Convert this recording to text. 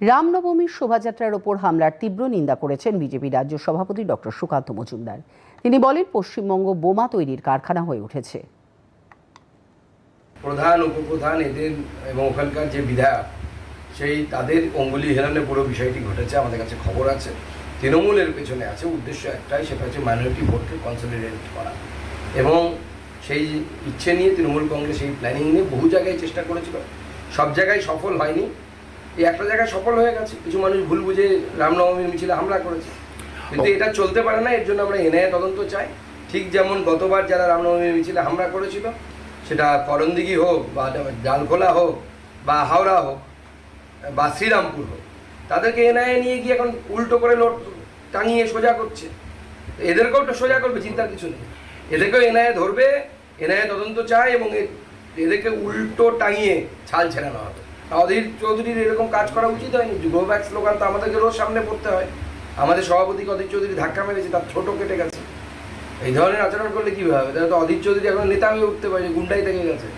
রামনবমীর শোভাযাত্রার ওপর হামলার তীব্র নিন্দা করেছেন বিজেপি রাজ্য সভাপতি ডক্টর সুকান্ত মজুমদার। তিনি বলেন, পশ্চিমবঙ্গ বোমা তৈরির কারখানা হয়ে উঠেছে। প্রধান, উপপ্রধান এদের এবং ওখানকার যে বিধায়ক, সেই তাদের অঙ্গুলি হেলানে পুরো বিষয়টি ঘটেছে, আমাদের কাছে খবর আছে। তৃণমূলের পেছনে আছে, উদ্দেশ্য একটাই, সেটা হচ্ছে মাইনরিটি ভোটকে কনসলিডেট করা। এবং সেই ইচ্ছে নিয়ে তৃণমূল কংগ্রেস এই প্ল্যানিং নিয়ে বহু জায়গায় চেষ্টা করেছিল। সব জায়গায় সফল হয়নি। এই একটা জায়গায় সফল হয়ে গেছে। কিছু মানুষ ভুল বুঝে রামনবমীর মিছিলে হামলা করেছে। কিন্তু এটা চলতে পারে না এর জন্য আমরা এনআইএ তদন্ত চাই। ঠিক যেমন গতবার যারা রামনবমীর মিছিলে হামলা করেছিল সেটা করণদিঘি হোক বা ডালখোলা হোক বা হাওড়া হোক বা শ্রীরামপুর হোক তাদেরকে এনআইএ নিয়ে গিয়ে এখন উল্টো করে লোট টাঙিয়ে সোজা করছে। এদেরকেও তো সোজা করবে চিন্তার কিছু নেই। এদেরকেও এনআইএ ধরবে এনআইএ তদন্ত চায় এবং এ- এদেরকে উল্টো টাঙিয়ে ছাল ছেড়ানো হবে। অধীর চৌধুরীর এরকম কাজ করা উচিত হয়নি? ব্যাক স্লোগান তো আমাদেরকে রোজ সামনে পড়তে হয়। আমাদের সভাপতি অধীর চৌধুরী ধাক্কা মেরেছে? তার ছোট কেটে গেছে। এই ধরনের আচরণ করলে কী হবে? তাহলে তো অধীর চৌধুরী এখন নেতা হয়ে উঠতে পারে, গুন্ডাই থেকে গেছে।